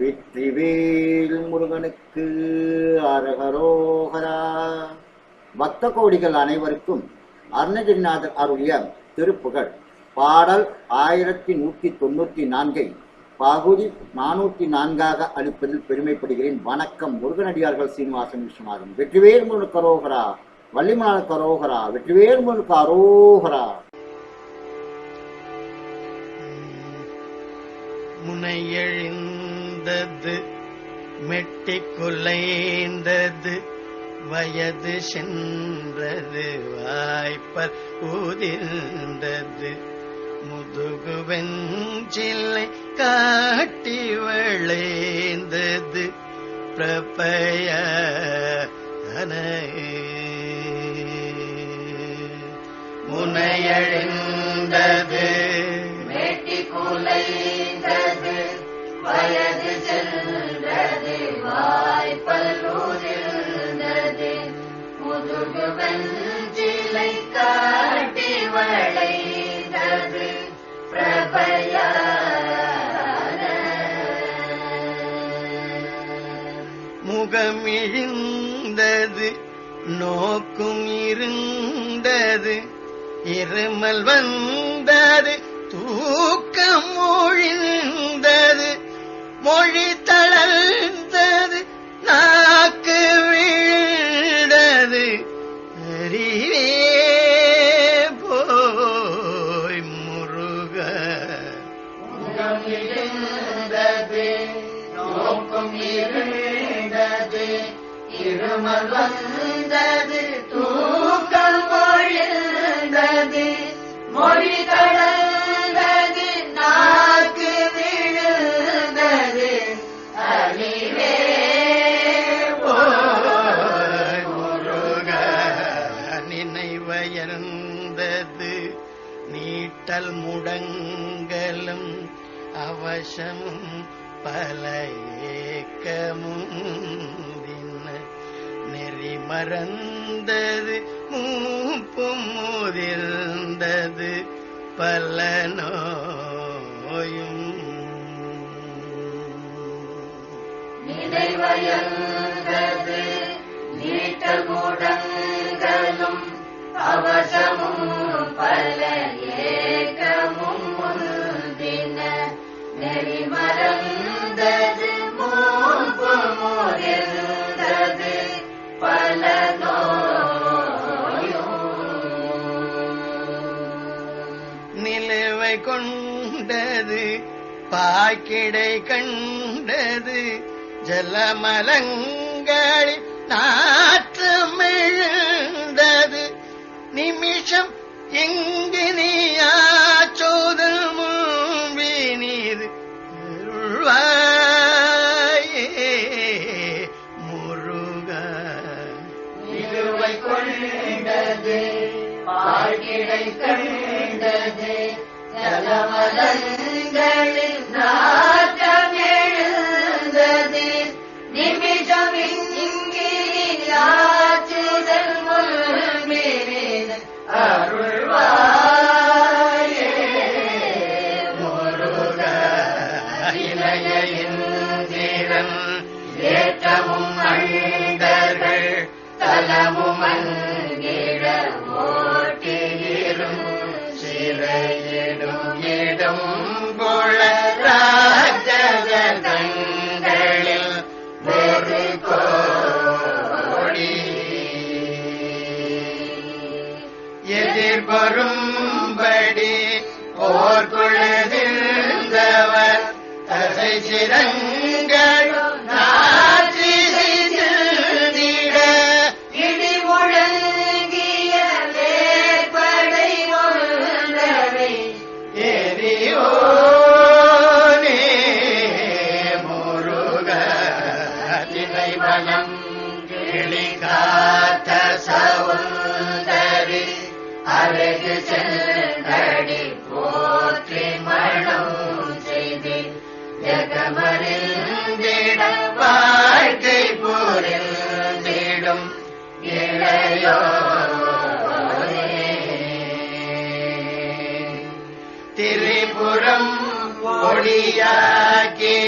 வெற்றிவேல் முருகனுக்கு அரகரோகரா. பக்த கோடிகள் அனைவருக்கும் அருணகிரிநாதர் அருளிய திருப்புகழ். பாடல் ஆயிரத்தி நூற்றி தொண்ணூற்றி நான்கை பகுதி நானூற்றி நான்காக அளிப்பதில் பெருமைப்படுகிறேன். வணக்கம் முருகனடியார்கள் சீனிவாசன் விஸ்வநாதன். வெற்றிவேல் முருகனுக்கு அரோகரா. வள்ளிமலாளுக்கு அரோகரா. வெற்றிவேல் முருகனுக்கு அரோகரா. முனையெழுந்தது மெட்டி குலைந்தது வயது சென்றது வாய்ப்பர் ஊதிர்ந்தது. முதுகு வெஞ்சிலை காட்டி விளைந்தது பிரபய முனையழி முகமிழிந்தது நோக்கும் இருந்தது இருமல் வந்தது தூக்கம் மொழிந்தது மொழி மொழி கடந்தது நாக்கு விழுந்தது. அறிவே முருக நினைவயர்ந்தது. நீட்டல் முடங்கலும் அவசமும் பல ஏக்கமும் நெறி மறந்தது மூப்பும் கண்டது பல நோயும். நினைவயர்ந்தது நீட்ட முடங்கலும் அவர் நிலவை கொண்டது பாக்கிடை கண்டது ஜலமலங்களில் நாற்றமிழந்தது நிமிஷம் எங்கு நீயாச்சோதல் முன்பினீது அருள்வாயே முருகா. நிலுவை கொண்டது பாழ்கிடை கண்டது ஜலமலங்களில் நாட்டம் நிமிஷம் இங்கிலாச்சுதல் முன்பினிது அருள்வாயே. முருக இளைய இந்திரன் ஏற்றமும் அண்டர்கள் தலமும் சிறையிடும் இடம் போல ராஜத ஒரு கோடி. எதிர்பொரும்படி தினை வனம் கிளி சவுந்தரி அழகு சென்றடி போற்றி மனம் செய்து. ஜகமறிந்திட வாழ்க்கை புரிந்திடும் திரிபுரம் ஒளியாக்கிய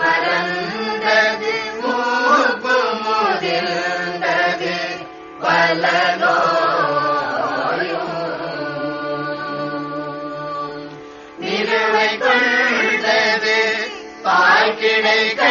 மறந்தது மூப்பு முதிர்ந்தது பல நோயும் நிறுவை கொண்டது பாய்கிடை கண்டது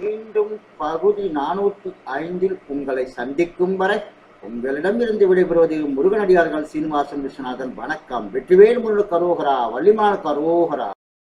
மீண்டும் பகுதி நானூற்றி ஐந்தில் உங்களை சந்திக்கும் வரை உங்களிடமிருந்து விடைபெறுவது முருகனடியார்கள் சீனிவாசன் விஸ்வநாதன். வணக்கம். வெற்றிவேல் முருள் கரோகரா வள்ளிமான கரோகரா.